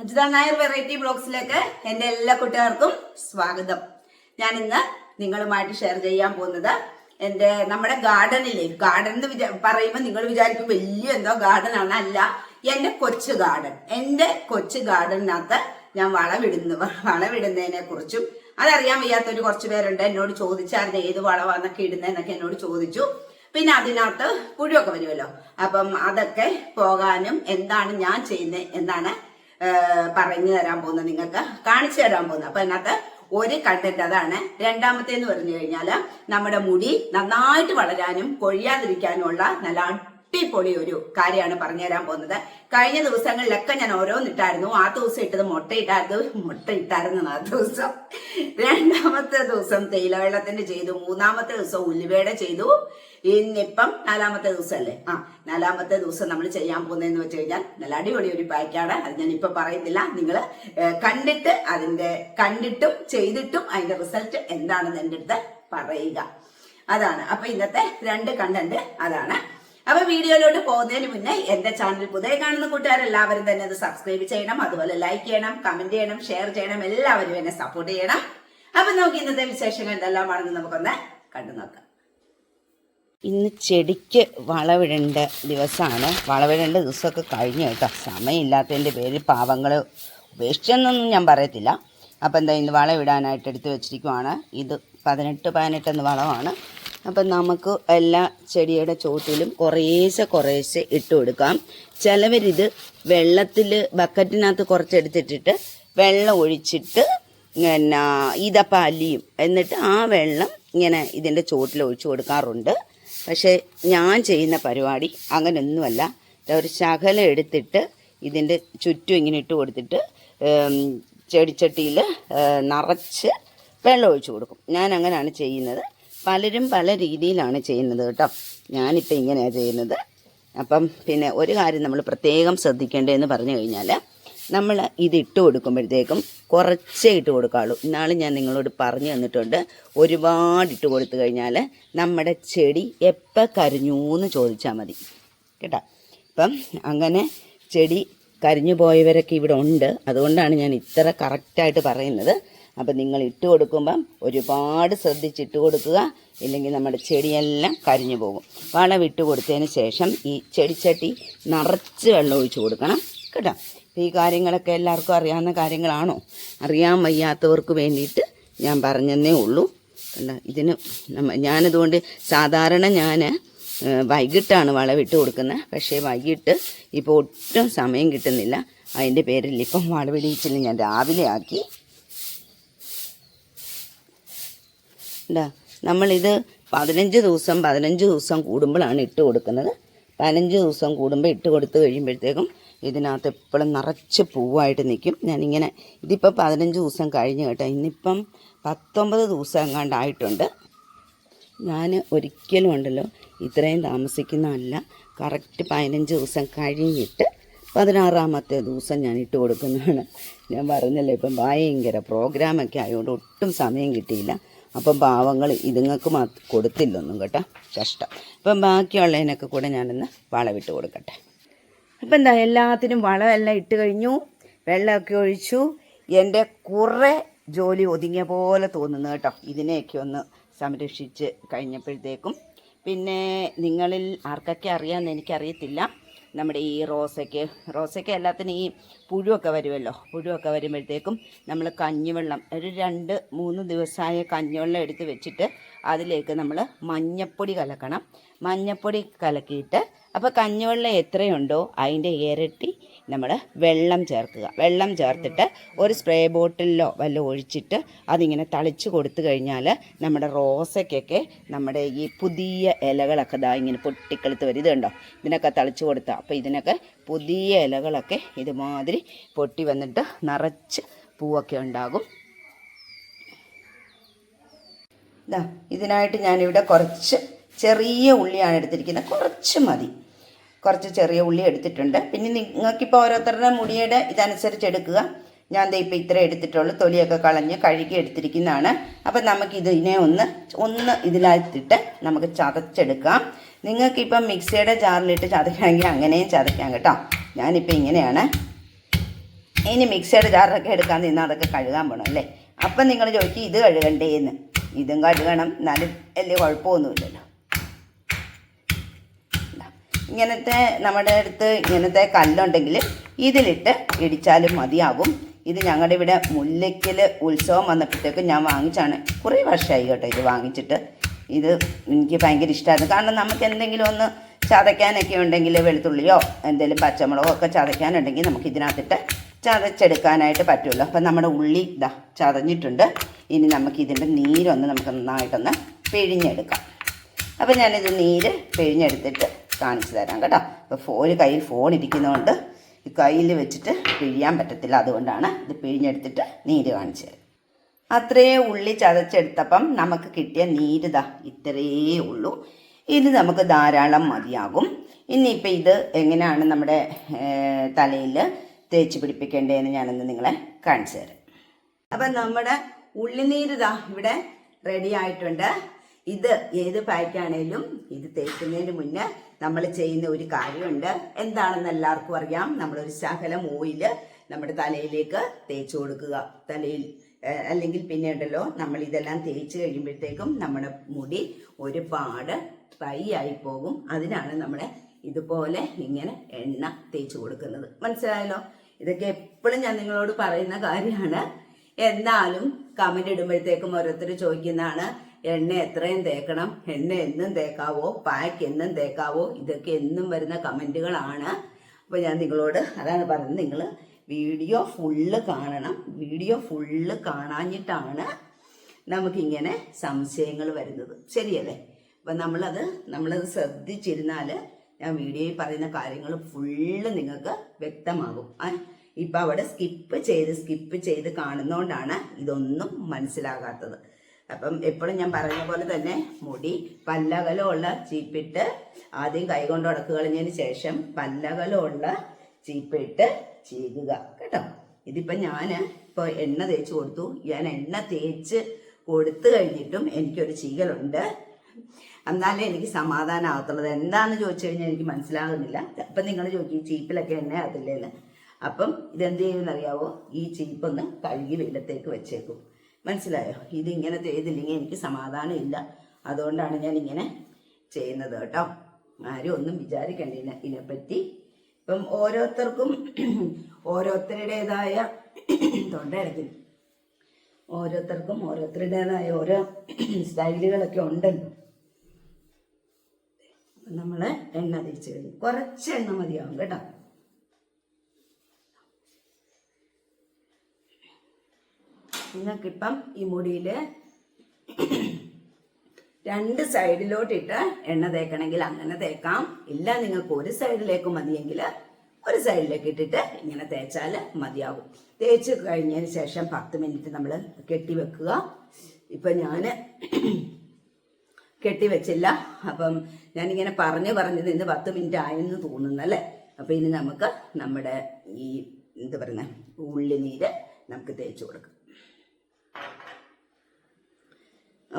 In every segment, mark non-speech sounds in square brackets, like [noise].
Ajitha Nair variety ബ്ലോഗ്സിലേക്ക് എന്റെ എല്ലാ കുട്ടികൾക്കും സ്വാഗതം. ഞാൻ ഇന്ന് നിങ്ങളുമായിട്ട് ഷെയർ ചെയ്യാൻ പോകുന്നത് എന്റെ നമ്മുടെ ഗാർഡനിലെ ഗാർഡൻ എന്ന് വിചാ പറയുമ്പോൾ നിങ്ങൾ വിചാരിക്കും വലിയ എന്തോ ഗാർഡൻ ആണ്. അല്ല എന്റെ കൊച്ചു ഗാർഡൻ എന്റെ കൊച്ചു ഗാർഡനകത്ത് ഞാൻ വളവിടുന്നു. വളവിടുന്നതിനെ കുറിച്ചും അതറിയാൻ വയ്യാത്തൊരു കുറച്ച് പേരുണ്ട്. എന്നോട് ചോദിച്ചായിരുന്നു ഏത് വളവാന്നൊക്കെ ഇടുന്നതെന്നൊക്കെ എന്നോട് ചോദിച്ചു. പിന്നെ അതിനകത്ത് പുഴുവൊക്കെ വരുമല്ലോ. അപ്പം അതൊക്കെ പോകാനും എന്താണ് ഞാൻ ചെയ്യുന്നത് എന്നാണ് പറഞ്ഞു തരാൻ പോകുന്നത് നിങ്ങൾക്ക് കാണിച്ചു തരാൻ പോകുന്നത്. അപ്പൊ അതിനകത്ത് ഒരു കണ്ടന്റ് അതാണ്. രണ്ടാമത്തേന്ന് പറഞ്ഞു കഴിഞ്ഞാൽ നമ്മുടെ മുടി നന്നായിട്ട് വളരാനും കൊഴിയാതിരിക്കാനുമുള്ള നല്ല അടിപൊളി ഒരു കാര്യമാണ് പറഞ്ഞു തരാൻ പോകുന്നത്. കഴിഞ്ഞ ദിവസങ്ങളിലൊക്കെ ഞാൻ ഓരോന്നിട്ടായിരുന്നു. ആ ദിവസം ഇട്ടത് മുട്ട ഇട്ടായിരുന്നു മുട്ട ഇട്ടായിരുന്നു ആ ദിവസം. രണ്ടാമത്തെ ദിവസം തേയില വെള്ളത്തിന്റെ ചെയ്തു. മൂന്നാമത്തെ ദിവസം ഉലുവയുടെ ചെയ്തു. ഇന്നിപ്പം നാലാമത്തെ ദിവസം അല്ലേ ആ നാലാമത്തെ ദിവസം നമ്മൾ ചെയ്യാൻ പോകുന്നതെന്ന് വെച്ച് കഴിഞ്ഞാൽ നല്ല അടിപൊളി ഒരു പാക്കാണ് അത് ഞാൻ ഇപ്പൊ പറയുന്നില്ല. നിങ്ങൾ കണ്ടിട്ട് അതിന്റെ കണ്ടിട്ടും ചെയ്തിട്ടും അതിന്റെ റിസൾട്ട് എന്താണെന്ന് എന്റെ അടുത്ത് പറയുക. അതാണ്. അപ്പൊ ഇന്നത്തെ രണ്ട് കണ്ടന്റ് അതാണ്. അപ്പൊ വീഡിയോയിലോട്ട് പോകുന്നതിന് മുന്നേ എന്റെ ചാനൽ പുതിയ കാണുന്ന കൂട്ടുകാരെല്ലാവരും തന്നെ അത് സബ്സ്ക്രൈബ് ചെയ്യണം അതുപോലെ ലൈക്ക് ചെയ്യണം കമന്റ് ചെയ്യണം ഷെയർ ചെയ്യണം എല്ലാവരും എന്നെ സപ്പോർട്ട് ചെയ്യണം. അപ്പൊ നമുക്ക് ഇന്നത്തെ വിശേഷങ്ങൾ എന്തെല്ലാമാണെന്ന് നമുക്കൊന്ന് കണ്ടു നോക്കാം. ഇന്ന് ചെടിക്ക് വളവിടേണ്ട ദിവസമാണ് വളവിടേണ്ട ദിവസമൊക്കെ കഴിഞ്ഞു കേട്ടോ. സമയമില്ലാത്തതിന്റെ പേരിൽ പാവങ്ങൾ ഉപേക്ഷിച്ചെന്നൊന്നും ഞാൻ പറയത്തില്ല. അപ്പോൾ എന്താ ഇന്ന് വളവിടാനായിട്ട് എടുത്ത് വെച്ചിരിക്കുവാണ്. ഇത് പതിനെട്ട് പതിനെട്ടെന്ന് വളമാണ്. അപ്പം നമുക്ക് എല്ലാ ചെടിയുടെ ചോട്ടിലും കുറേശ്ശെ കുറേശ്ശെ ഇട്ട് കൊടുക്കാം. ചിലവരിത് വെള്ളത്തിൽ ബക്കറ്റിനകത്ത് കുറച്ചെടുത്തിട്ടിട്ട് വെള്ളം ഒഴിച്ചിട്ട് പിന്നെ ഇതപ്പം അലിയും എന്നിട്ട് ആ വെള്ളം ഇങ്ങനെ ഇതിന്റെ ചോട്ടിൽ ഒഴിച്ചു കൊടുക്കാറുണ്ട്. പക്ഷേ ഞാൻ ചെയ്യുന്ന പരിപാടി അങ്ങനെയൊന്നുമല്ല ഒരു ശകലം എടുത്തിട്ട് ഇതിന്റെ ചുറ്റും ഇങ്ങനെ ഇട്ട് കൊടുത്തിട്ട് ചെടിച്ചട്ടിയിൽ നിറച്ച് വെള്ളം ഒഴിച്ചു കൊടുക്കും. ഞാൻ അങ്ങനെയാണ് ചെയ്യുന്നത്. പലരും പല രീതിയിലാണ് ചെയ്യുന്നത് കേട്ടോ. ഞാനിപ്പോൾ ഇങ്ങനെയാണ് ചെയ്യുന്നത്. അപ്പം പിന്നെ ഒരു കാര്യം നമ്മൾ പ്രത്യേകം ശ്രദ്ധിക്കേണ്ടതെന്ന് പറഞ്ഞു കഴിഞ്ഞാൽ നമ്മൾ ഇത് ഇട്ട് കൊടുക്കുമ്പോഴത്തേക്കും കുറച്ചേ ഇട്ട് കൊടുക്കാവുള്ളൂ. ഇന്നാളും ഞാൻ നിങ്ങളോട് പറഞ്ഞു തന്നിട്ടുണ്ട് ഒരുപാട് ഇട്ട് കൊടുത്തു കഴിഞ്ഞാൽ നമ്മുടെ ചെടി എപ്പോൾ കരിഞ്ഞു എന്ന് ചോദിച്ചാൽ മതി. കേട്ടോ? അപ്പം അങ്ങനെ ചെടി കരിഞ്ഞു പോയവരൊക്കെ ഇവിടെ ഉണ്ട്. അതുകൊണ്ടാണ് ഞാൻ ഇത്ര കറക്റ്റായിട്ട് പറയുന്നത്. അപ്പം നിങ്ങൾ ഇട്ട് കൊടുക്കുമ്പം ഒരുപാട് ശ്രദ്ധിച്ചിട്ട് കൊടുക്കുക. ഇല്ലെങ്കിൽ നമ്മുടെ ചെടിയെല്ലാം കരിഞ്ഞു പോകും. വളം ഇട്ട് കൊടുത്തതിന് ശേഷം ഈ ചെടിച്ചട്ടി നിറച്ച് വെള്ളം ഒഴിച്ചു കൊടുക്കണം കേട്ടോ. ഈ കാര്യങ്ങളൊക്കെ എല്ലാവർക്കും അറിയാവുന്ന കാര്യങ്ങളാണോ? അറിയാൻ വയ്യാത്തവർക്ക് വേണ്ടിയിട്ട് ഞാൻ പറഞ്ഞതേ ഉള്ളൂ. കണ്ട? ഇതിന് ഞാനതുകൊണ്ട് സാധാരണ ഞാൻ വൈകിട്ടാണ് വളവിട്ട് കൊടുക്കുന്നത് പക്ഷേ വൈകിട്ട് ഇപ്പോൾ ഒട്ടും സമയം കിട്ടുന്നില്ല. അതിന്റെ പേരിൽ ഇപ്പം വളവിടിയിച്ചില്ല ഞാൻ രാവിലെ ആക്കി എന്താ നമ്മളിത് പതിനഞ്ച് ദിവസം പതിനഞ്ച് ദിവസം കൂടുമ്പോഴാണ് ഇട്ട് കൊടുക്കുന്നത്. പതിനഞ്ച് ദിവസം കൂടുമ്പോൾ ഇട്ട് കൊടുത്ത് കഴിയുമ്പോഴത്തേക്കും ഇതിനകത്ത് എപ്പോഴും നിറച്ച് പൂവായിട്ട് നിൽക്കും ഞാനിങ്ങനെ ഇതിപ്പോൾ പതിനഞ്ച് ദിവസം കഴിഞ്ഞ് കേട്ടോ. ഇന്നിപ്പം പത്തൊമ്പത് ദിവസം എങ്ങാണ്ടായിട്ടുണ്ട് ഞാൻ ഒരിക്കലും ഉണ്ടല്ലോ ഇത്രയും താമസിക്കുന്നതല്ല. കറക്റ്റ് പതിനഞ്ച് ദിവസം കഴിഞ്ഞിട്ട് പതിനാറാമത്തെ ദിവസം ഞാൻ ഇട്ട് കൊടുക്കുന്നതാണ്. ഞാൻ പറഞ്ഞല്ലോ ഇപ്പം ഭയങ്കര പ്രോഗ്രാമൊക്കെ ആയതുകൊണ്ട് ഒട്ടും സമയം കിട്ടിയില്ല. അപ്പം പാവങ്ങൾ ഇതുങ്ങൾക്ക് മാ കൊടുത്തില്ലൊന്നും കേട്ടോ. കഷ്ടം. അപ്പം ബാക്കിയുള്ളതിനൊക്കെ കൂടെ ഞാനൊന്ന് വളവിട്ട് കൊടുക്കട്ടെ. അപ്പം എന്താ എല്ലാത്തിനും വളമെല്ലാം ഇട്ട് കഴിഞ്ഞു. വെള്ളമൊക്കെ ഒഴിച്ചു. എന്റെ കുറേ ജോലി ഒതുങ്ങിയ പോലെ തോന്നുന്നു കേട്ടോ. ഇതിനെയൊക്കെ ഒന്ന് സംരക്ഷിച്ച് കഴിഞ്ഞപ്പോഴത്തേക്കും. പിന്നെ നിങ്ങളിൽ ആർക്കൊക്കെ അറിയാമെന്ന് എനിക്കറിയത്തില്ല. നമ്മുടെ ഈ റോസയ്ക്ക് റോസയ്ക്ക് എല്ലാത്തിനും ഈ പുഴുവൊക്കെ വരുമല്ലോ. പുഴുവൊക്കെ വരുമ്പോഴത്തേക്കും നമ്മൾ കഞ്ഞിവെള്ളം ഒരു രണ്ട് മൂന്ന് ദിവസമായ കഞ്ഞിവെള്ളം എടുത്ത് വെച്ചിട്ട് അതിലേക്ക് നമ്മൾ മഞ്ഞപ്പൊടി കലക്കണം. മഞ്ഞപ്പൊടി കലക്കിയിട്ട് അപ്പോൾ കഞ്ഞിവെള്ളം എത്രയുണ്ടോ അതിന്റെ ഇരട്ടി നമ്മൾ വെള്ളം ചേർക്കുക. വെള്ളം ചേർത്തിട്ട് ഒരു സ്പ്രേ ബോട്ടിലിലോ വല്ലതും ഒഴിച്ചിട്ട് അതിങ്ങനെ തളിച്ച് കൊടുത്തു കഴിഞ്ഞാൽ നമ്മുടെ റോസയ്ക്കൊക്കെ നമ്മുടെ ഈ പുതിയ ഇലകളൊക്കെ ദാ ഇങ്ങനെ പൊട്ടിക്കളുത്ത് വരും. ഇതിനൊക്കെ തളിച്ച് കൊടുത്താൽ അപ്പോൾ ഇതിനൊക്കെ പുതിയ ഇലകളൊക്കെ ഇതുമാതിരി പൊട്ടി വന്നിട്ട് നിറച്ച് പൂവൊക്കെ ഉണ്ടാകും. ഇതാ ഇതിനായിട്ട് ഞാനിവിടെ കുറച്ച് ചെറിയ ഉള്ളിയാണ് എടുത്തിരിക്കുന്നത്. കുറച്ച് മതി. കുറച്ച് ചെറിയ ഉള്ളി എടുത്തിട്ടുണ്ട്. പിന്നെ നിങ്ങൾക്കിപ്പോൾ ഓരോരുത്തരുടെ മുടിയുടെ ഇതനുസരിച്ച് എടുക്കുക. ഞാൻ ദേ ഇപ്പോൾ ഇത്ര എടുത്തിട്ടുള്ളൂ. തൊലിയൊക്കെ കളഞ്ഞ് കഴുകി എടുത്തിരിക്കുന്നതാണ്. അപ്പം നമുക്ക് ഇതിനെ ഒന്ന് ഒന്ന് ഇതിനകത്തിട്ട് നമുക്ക് ചതച്ചെടുക്കാം. നിങ്ങൾക്കിപ്പം മിക്സിയുടെ ജാറിലിട്ട് ചതയ്ക്കണമെങ്കിൽ അങ്ങനെയും ചതയ്ക്കാം കേട്ടോ. ഞാനിപ്പോൾ ഇങ്ങനെയാണ്. ഇനി മിക്സിയുടെ ജാറിലൊക്കെ എടുക്കാൻ നിന്നാൽ അതൊക്കെ കഴുകാൻ പോകണം അല്ലേ? അപ്പം നിങ്ങൾ ചോദിക്കും ഇത് കഴുകണ്ടേ എന്ന് ഇതും കഴുകണം. എന്നാലും വലിയ കുഴപ്പമൊന്നുമില്ലല്ലോ. ഇങ്ങനത്തെ നമ്മുടെ അടുത്ത് ഇങ്ങനത്തെ കല്ലുണ്ടെങ്കിൽ ഇതിലിട്ട് ഇടിച്ചാലും മതിയാകും ഇത് ഞങ്ങളുടെ ഇവിടെ മുല്ലയ്ക്കൽ ഉത്സവം വന്നപ്പോഴത്തേക്കും ഞാൻ വാങ്ങിച്ചാണ്. കുറേ വർഷമായി കേട്ടോ ഇത് വാങ്ങിച്ചിട്ട്. ഇത് എനിക്ക് ഭയങ്കര ഇഷ്ടമായിരുന്നു കാരണം നമുക്ക് എന്തെങ്കിലും ഒന്ന് ചതയ്ക്കാനൊക്കെ ഉണ്ടെങ്കിൽ വെളുത്തുള്ളിയോ എന്തെങ്കിലും പച്ചമുളകോ ഒക്കെ ചതയ്ക്കാനുണ്ടെങ്കിൽ നമുക്ക് ഇതിനകത്തിട്ട് ചതച്ചെടുക്കാനായിട്ട് പറ്റുമല്ലോ. അപ്പം നമ്മുടെ ഉള്ളി ഇതാ ചതഞ്ഞിട്ടുണ്ട്. ഇനി നമുക്ക് ഇതിന്റെ നീരൊന്ന് നമുക്ക് നന്നായിട്ടൊന്ന് പിഴിഞ്ഞെടുക്കാം. അപ്പം ഞാനിത് നീര് പിഴിഞ്ഞെടുത്തിട്ട് കാണിച്ചു തരാം കേട്ടോ. അപ്പോൾ ഫോൺ കയ്യിൽ ഫോൺ ഇരിക്കുന്നതുകൊണ്ട് ഈ കയ്യിൽ വെച്ചിട്ട് പിഴിയാൻ പറ്റത്തില്ല. അതുകൊണ്ടാണ് ഇത് പിഴിഞ്ഞെടുത്തിട്ട് നീര് കാണിച്ചു തരാം. അത്രയേ ഉള്ളി ചതച്ചെടുത്തപ്പം നമുക്ക് കിട്ടിയ നീര് നീരിതാ ഇത്രയേ ഉള്ളൂ. ഇത് നമുക്ക് ധാരാളം മതിയാകും. ഇനിയിപ്പോൾ ഇത് എങ്ങനെയാണ് നമ്മുടെ തലയിൽ തേച്ച് പിടിപ്പിക്കേണ്ടതെന്ന് ഞാനൊന്ന് നിങ്ങളെ കാണിച്ചു തരാം. അപ്പം നമ്മുടെ ഉള്ളിനീര് ദാ ഇവിടെ റെഡി ആയിട്ടുണ്ട്. ഇത് ഏത് പായ്ക്കാണേലും ഇത് തേക്കുന്നതിന് മുന്നേ നമ്മൾ ചെയ്യുന്ന ഒരു കാര്യമുണ്ട്. എന്താണെന്ന് എല്ലാവർക്കും അറിയാം. നമ്മളൊരു ശകലം ഓയിൽ നമ്മുടെ തലയിലേക്ക് തേച്ച് കൊടുക്കുക. തലയിൽ അല്ലെങ്കിൽ പിന്നെ ഉണ്ടല്ലോ നമ്മൾ ഇതെല്ലാം തേച്ച് കഴിയുമ്പോഴത്തേക്കും നമ്മുടെ മുടി ഒരുപാട് ഡ്രൈ ആയി പോകും. അതിനാണ് നമ്മൾ ഇതുപോലെ ഇങ്ങനെ എണ്ണ തേച്ച് കൊടുക്കുന്നത്. മനസ്സിലായല്ലോ? ഇതൊക്കെ എപ്പോഴും ഞാൻ നിങ്ങളോട് പറയുന്ന കാര്യമാണ്. എന്നാലും കമന്റ് ഇടുമ്പോഴത്തേക്കും ഓരോരുത്തർ ചോദിക്കുന്നതാണ് എണ്ണ എത്രയും തേക്കണം. എണ്ണ എന്നും തേക്കാവോ? പാക്ക് എന്നും തേക്കാവോ? ഇതൊക്കെ എന്നും വരുന്ന കമന്റുകളാണ് അപ്പോൾ ഞാൻ നിങ്ങളോട് അതാണ് പറയുന്നത് നിങ്ങൾ വീഡിയോ ഫുള്ള് കാണണം. വീഡിയോ ഫുള്ള് കാണാഞ്ഞിട്ടാണ് നമുക്കിങ്ങനെ സംശയങ്ങൾ വരുന്നത്. ശരിയല്ലേ? അപ്പം നമ്മളത് നമ്മളത് ശ്രദ്ധിച്ചിരുന്നാൽ ഞാൻ വീഡിയോയിൽ പറയുന്ന കാര്യങ്ങൾ ഫുള്ള് നിങ്ങൾക്ക് വ്യക്തമാകും. ഇപ്പം അവിടെ സ്കിപ്പ് ചെയ്ത് സ്കിപ്പ് ചെയ്ത് കാണുന്നതുകൊണ്ടാണ് ഇതൊന്നും മനസ്സിലാകാത്തത്. അപ്പം എപ്പോഴും ഞാൻ പറഞ്ഞ പോലെ തന്നെ മുടി പല്ലകലമുള്ള ചീപ്പിട്ട് ആദ്യം കൈകൊണ്ട് ഉടക്ക് കളഞ്ഞതിന് ശേഷം പല്ലകലമുള്ള ചീപ്പിട്ട് ചെയ്യുക കേട്ടോ? ഇതിപ്പം ഞാൻ ഇപ്പോൾ എണ്ണ തേച്ച് കൊടുത്തു. ഞാൻ എണ്ണ തേച്ച് കൊടുത്തു കഴിഞ്ഞിട്ടും എനിക്കൊരു ചീകലുണ്ട്. എന്നാലേ എനിക്ക് സമാധാനം സമാധാനമാകത്തുള്ളത് എന്താണെന്ന് ചോദിച്ചു കഴിഞ്ഞാൽ എനിക്ക് മനസ്സിലാകുന്നില്ല. അപ്പം നിങ്ങൾ ചോദിക്കും ചീപ്പിലൊക്കെ എണ്ണ ആകത്തില്ലേന്ന് അപ്പം ഇതെന്ത് ചെയ്യുമെന്നറിയാവോ? ഈ ചീപ്പൊന്ന് കഴുകി വെയിലത്തേക്ക് വെച്ചേക്കും. മനസ്സിലായോ? ഇതിങ്ങനെ ചെയ്തില്ലെങ്കിൽ എനിക്ക് സമാധാനം ഇല്ല അതുകൊണ്ടാണ് ഞാൻ ഇങ്ങനെ ചെയ്യുന്നത് കേട്ടോ. ആരും ഒന്നും വിചാരിക്കണ്ടില്ല ഇതിനെ ഇതിനെപ്പറ്റി. ഇപ്പം ഓരോരുത്തർക്കും [clears throat] ഓരോരുത്തരുടേതായ [clears throat] തൊണ്ടയടയ്ക്കുന്നു ഓരോരുത്തർക്കും ഓരോരുത്തരുടേതായ ഓരോ [clears throat] സ്റ്റൈലുകളൊക്കെ ഉണ്ടല്ലോ. നമ്മൾ എണ്ണ തേച്ച് കഴിഞ്ഞു കുറച്ച് എണ്ണ മതിയാവും കേട്ടോ. നിങ്ങൾക്കിപ്പം ഈ മുടിയിൽ രണ്ട് സൈഡിലോട്ടിട്ട് എണ്ണ തേക്കണമെങ്കിൽ അങ്ങനെ തേക്കാം. ഇല്ല നിങ്ങൾക്ക് ഒരു സൈഡിലേക്ക് മതിയെങ്കിൽ ഒരു സൈഡിലേക്ക് ഇട്ടിട്ട് ഇങ്ങനെ തേച്ചാൽ മതിയാകും. തേച്ച് കഴിഞ്ഞതിന് ശേഷം പത്ത് മിനിറ്റ് നമ്മൾ കെട്ടി വെക്കുക. ഇപ്പം ഞാൻ കെട്ടി വെച്ചില്ല. അപ്പം ഞാനിങ്ങനെ പറഞ്ഞു പറഞ്ഞു നിന്ന് പത്ത് മിനിറ്റ് ആയെന്ന് തോന്നുന്നു അല്ലേ? അപ്പം ഇനി നമുക്ക് നമ്മുടെ ഈ എന്താ പറയുന്നത് ഉള്ളിനീര് നമുക്ക് തേച്ച് കൊടുക്കാം.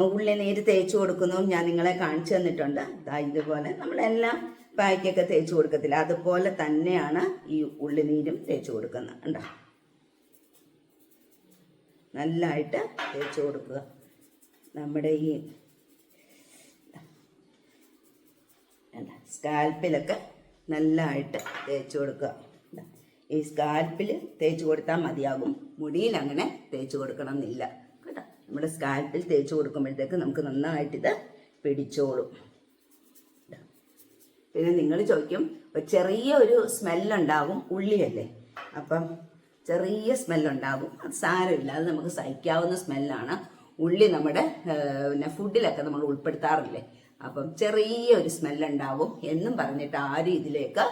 ഉള്ളി നീര് തേച്ച് കൊടുക്കുന്നതും ഞാൻ നിങ്ങളെ കാണിച്ചു തന്നിട്ടുണ്ട്. ഇതുപോലെ നമ്മളെല്ലാം പായ്ക്കൊക്കെ തേച്ച് കൊടുക്കത്തില്ല. അതുപോലെ തന്നെയാണ് ഈ ഉള്ളിനീരും തേച്ച് കൊടുക്കുന്നത്. ഉണ്ടോ നല്ലതായിട്ട് തേച്ച് കൊടുക്കുക. നമ്മുടെ ഈ സ്കാൽപ്പിലൊക്കെ നല്ലതായിട്ട് തേച്ച് കൊടുക്കുക. ഈ സ്കാൽപ്പിൽ തേച്ച് കൊടുത്താൽ മതിയാകും. മുടിയിൽ അങ്ങനെ തേച്ച് കൊടുക്കണം എന്നില്ല നമ്മുടെ സ്കാൽപ്പിൽ തേച്ച് കൊടുക്കുമ്പോഴത്തേക്ക് നമുക്ക് നന്നായിട്ടിത് പിടിച്ചോളും. പിന്നെ നിങ്ങൾ ചോദിക്കും ചെറിയ ഒരു സ്മെല്ലുണ്ടാകും ഉള്ളിയല്ലേ? അപ്പം ചെറിയ സ്മെല്ലുണ്ടാകും അത് സാരമില്ല അത് നമുക്ക് സഹിക്കാവുന്ന സ്മെല്ലാണ് ഉള്ളി നമ്മുടെ പിന്നെ ഫുഡിലൊക്കെ നമ്മൾ ഉൾപ്പെടുത്താറില്ലേ? അപ്പം ചെറിയ ഒരു സ്മെല്ലുണ്ടാവും എന്നും പറഞ്ഞിട്ട് ആരും ഇതിലേക്ക്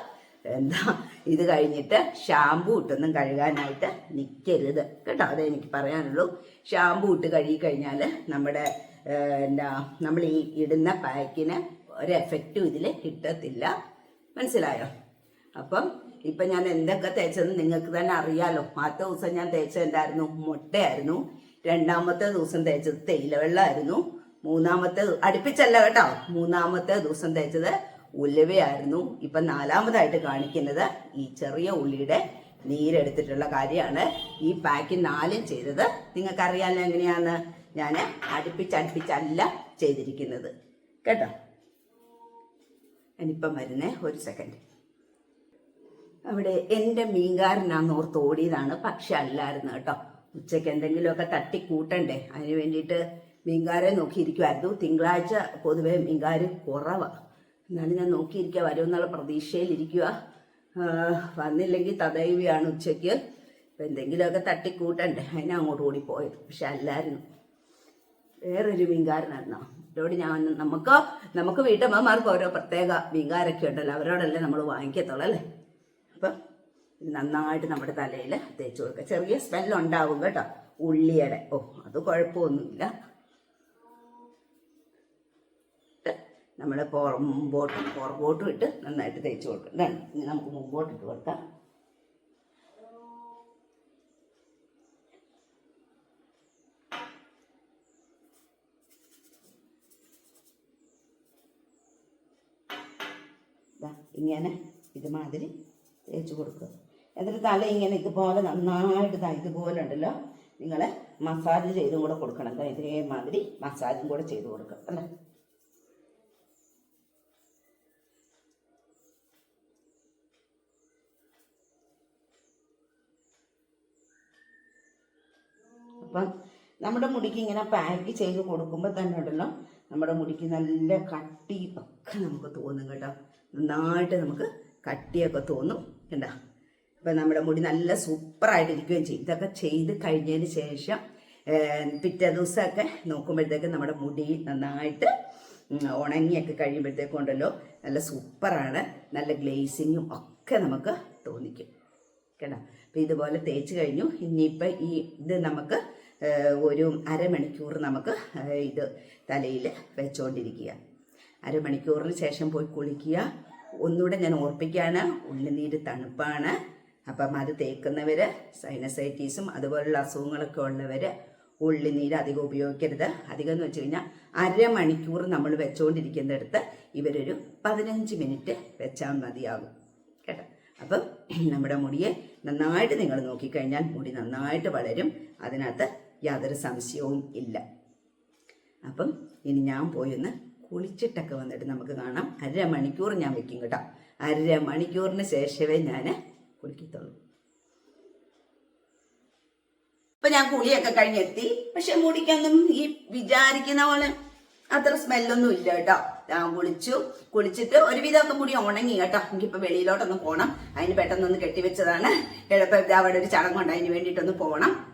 എന്താ? ഇത് കഴിഞ്ഞിട്ട് ഷാമ്പു ഇട്ടൊന്നും കഴുകാനായിട്ട് നിൽക്കരുത് കേട്ടോ? അതേ എനിക്ക് പറയാനുള്ളൂ. ഷാമ്പു ഇട്ട് കഴുകി കഴിഞ്ഞാൽ നമ്മുടെ എന്താ നമ്മൾ ഈ ഇടുന്ന പാക്കിന് ഒരു എഫക്റ്റും ഇതിൽ കിട്ടത്തില്ല. മനസ്സിലായോ? അപ്പം ഇപ്പം ഞാൻ എന്തൊക്കെ തേച്ചതെന്ന് നിങ്ങൾക്ക് തന്നെ അറിയാലോ. ആദ്യത്തെ ദിവസം ഞാൻ തേച്ചത് എന്തായിരുന്നു? മുട്ടയായിരുന്നു. രണ്ടാമത്തെ ദിവസം തേച്ചത് തേയില വെള്ളമായിരുന്നു മൂന്നാമത്തെ അടുപ്പിച്ചല്ല കേട്ടോ. മൂന്നാമത്തെ ദിവസം തേച്ചത് ഉലുവയായിരുന്നു ഇപ്പം നാലാമതായിട്ട് കാണിക്കുന്നത് ഈ ചെറിയ ഉള്ളിയുടെ നീരെടുത്തിട്ടുള്ള കാര്യമാണ്. ഈ പാക്ക് നാലും ചെയ്തത് നിങ്ങൾക്കറിയാമല്ലോ എങ്ങനെയാന്ന് ഞാൻ അടുപ്പിച്ചടുപ്പിച്ചല്ല ചെയ്തിരിക്കുന്നത്. കേട്ടോ? ഞാനിപ്പം വരുന്നേ ഒരു സെക്കൻഡ് അവിടെ എന്റെ മീൻകാരനാന്ന് ഓർത്ത് ഓടിയതാണ്. പക്ഷെ അല്ലായിരുന്നു കേട്ടോ. ഉച്ചയ്ക്ക് എന്തെങ്കിലുമൊക്കെ തട്ടി കൂട്ടണ്ടേ അതിന് വേണ്ടിയിട്ട് മീൻകാരെ നോക്കിയിരിക്കുമായിരുന്നു തിങ്കളാഴ്ച പൊതുവെ മീൻകാർ കുറവാണ് എന്നാലും ഞാൻ നോക്കിയിരിക്കുക വരുമെന്നുള്ള പ്രതീക്ഷയിലിരിക്കുക വന്നില്ലെങ്കിൽ തദൈവിയാണ് ഉച്ചയ്ക്ക്. അപ്പം എന്തെങ്കിലുമൊക്കെ തട്ടിക്കൂട്ടണ്ടേ അതിനെ അങ്ങോട്ട് ഓടിപ്പോയത് പക്ഷെ അല്ലായിരുന്നു. വേറൊരു മീൻകാരനായിരുന്നോ. അവരോട് ഞാൻ നമുക്ക് നമുക്ക് വീട്ടമ്മമാർക്ക് ഓരോ പ്രത്യേക മീൻകാരൊക്കെ ഉണ്ടല്ലോ അവരോടല്ലേ നമ്മൾ വാങ്ങിക്കത്തുള്ളൂ അല്ലേ? അപ്പം നന്നായിട്ട് നമ്മുടെ തലയിൽ തേച്ച് കൊടുക്കുക ചെറിയ സ്മെല്ലുണ്ടാവും കേട്ടോ. ഉള്ളിയുടെ. ഓ അത് കുഴപ്പമൊന്നുമില്ല. നമ്മൾ പുറമ്പോട്ടും പുറകോട്ടും ഇട്ട് നന്നായിട്ട് തേച്ച് കൊടുക്കും. ഇതാണ് ഇനി നമുക്ക് മുമ്പോട്ട് ഇട്ട് കൊടുക്കാം. ഇങ്ങനെ ഇതുമാതിരി തേച്ച് കൊടുക്കുക. എന്നിട്ട് തല ഇങ്ങനെ ഇതുപോലെ നന്നായിട്ട് ഇതുപോലെ ഉണ്ടല്ലോ. നിങ്ങൾ മസാജ് ചെയ്തും കൂടെ കൊടുക്കണം. ഇതേമാതിരി മസാജും കൂടെ ചെയ്ത് കൊടുക്കുക. അല്ലേ അപ്പം നമ്മുടെ മുടിക്ക് ഇങ്ങനെ പാക്ക് ചെയ്ത് കൊടുക്കുമ്പോൾ തന്നെ ഉണ്ടല്ലോ നമ്മുടെ മുടിക്ക് നല്ല കട്ടി ഒക്കെ നമുക്ക് തോന്നും കേട്ടോ. നന്നായിട്ട് നമുക്ക് കട്ടിയൊക്കെ തോന്നും കേട്ടോ അപ്പം നമ്മുടെ മുടി നല്ല സൂപ്പറായിട്ട് ഇരിക്കുകയും ചെയ്യും. ഇതൊക്കെ ചെയ്ത് കഴിഞ്ഞതിന് ശേഷം പിറ്റേ ദിവസമൊക്കെ നോക്കുമ്പോഴത്തേക്ക് നമ്മുടെ മുടി നന്നായിട്ട് ഉണങ്ങിയൊക്കെ കഴിയുമ്പോഴത്തേക്കും ഉണ്ടല്ലോ നല്ല സൂപ്പറാണ് നല്ല ഗ്ലേസിങ്ങും ഒക്കെ നമുക്ക് തോന്നിക്കും. കേട്ടോ? അപ്പം ഇതുപോലെ തേച്ച് കഴിഞ്ഞു. ഇനിയിപ്പോൾ ഈ ഇത് നമുക്ക് ഒരു അരമണിക്കൂർ നമുക്ക് ഇത് തലയിൽ വെച്ചുകൊണ്ടിരിക്കുക അരമണിക്കൂറിന് ശേഷം പോയി കുളിക്കുക. ഒന്നുകൂടെ ഞാൻ ഓർപ്പിക്കുകയാണ് ഉള്ളിനീര് തണുപ്പാണ്. അപ്പം അത് തേക്കുന്നവർ സൈനസൈറ്റീസും അതുപോലുള്ള അസുഖങ്ങളൊക്കെ ഉള്ളവർ ഉള്ളിനീര് അധികം ഉപയോഗിക്കരുത്. അധികം എന്ന് വെച്ച് കഴിഞ്ഞാൽ അരമണിക്കൂർ നമ്മൾ വെച്ചുകൊണ്ടിരിക്കുന്നിടത്ത് ഇവരൊരു പതിനഞ്ച് മിനിറ്റ് വെച്ചാൽ മതിയാകും. കേട്ടോ? അപ്പം നമ്മുടെ മുടിയെ നന്നായിട്ട് നിങ്ങൾ നോക്കിക്കഴിഞ്ഞാൽ മുടി നന്നായിട്ട് വളരും. അതിനകത്ത് യാതൊരു സംശയവും ഇല്ല. അപ്പം ഇനി ഞാൻ പോയി ഒന്ന് കുളിച്ചിട്ടൊക്കെ വന്നിട്ട് നമുക്ക് കാണാം. അരമണിക്കൂർ ഞാൻ വെക്കും കേട്ടോ. അരമണിക്കൂറിന് ശേഷമേ ഞാൻ കുളിക്കത്തുള്ളൂ. ഇപ്പൊ ഞാൻ കുളിയൊക്കെ കഴിഞ്ഞെത്തി. പക്ഷെ മുടിക്കൊന്നും ഈ വിചാരിക്കുന്ന പോലെ അത്ര സ്മെല്ലൊന്നും ഇല്ല കേട്ടോ. ഞാൻ കുളിച്ചു. കുളിച്ചിട്ട് ഒരുവിധമൊക്കെ മുടി ഉണങ്ങി കേട്ടോ. എനിക്കിപ്പോ വെളിയിലോട്ടൊന്ന് പോകണം അതിന് പെട്ടെന്നൊന്ന് കെട്ടിവെച്ചതാണ്. എളുപ്പം അവിടെ ഒരു ചടങ്ങുണ്ട്. അതിന് വേണ്ടിയിട്ടൊന്ന് പോകണം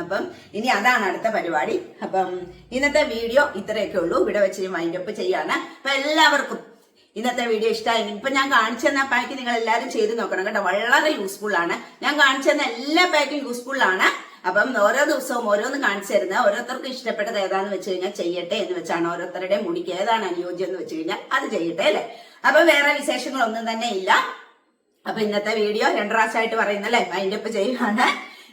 അപ്പം ഇനി അതാണ് അടുത്ത പരിപാടി. അപ്പം ഇന്നത്തെ വീഡിയോ ഇത്രയൊക്കെ ഉള്ളൂ. ഇവിടെ വെച്ച് മൈൻഡ് അപ്പ് ചെയ്യാണ്. അപ്പൊ എല്ലാവർക്കും ഇന്നത്തെ വീഡിയോ ഇഷ്ടമായി ഇപ്പൊ ഞാൻ കാണിച്ചു തന്ന പാക്ക് നിങ്ങൾ എല്ലാവരും ചെയ്ത് നോക്കണം കേട്ടോ. വളരെ യൂസ്ഫുൾ ആണ്. ഞാൻ കാണിച്ചു തന്ന എല്ലാ പാക്കും യൂസ്ഫുൾ ആണ്. അപ്പം ഓരോ ദിവസവും ഓരോന്ന് കാണിച്ചു തരുന്നത് ഓരോരുത്തർക്കും ഇഷ്ടപ്പെട്ടത് ഏതാന്ന് വെച്ച് കഴിഞ്ഞാൽ ചെയ്യട്ടെ എന്ന് വെച്ചാണ് ഓരോരുത്തരുടെയും മുടിക്ക് ഏതാണ് അനുയോജ്യം എന്ന് വെച്ച് കഴിഞ്ഞാൽ അത് ചെയ്യട്ടെ അല്ലേ? അപ്പൊ വേറെ വിശേഷങ്ങളൊന്നും തന്നെ ഇല്ല. അപ്പൊ ഇന്നത്തെ വീഡിയോ രണ്ടു പ്രാവശ്യമായിട്ട് പറയുന്നല്ലേ? മൈൻഡപ്പ് ചെയ്യുകയാണ്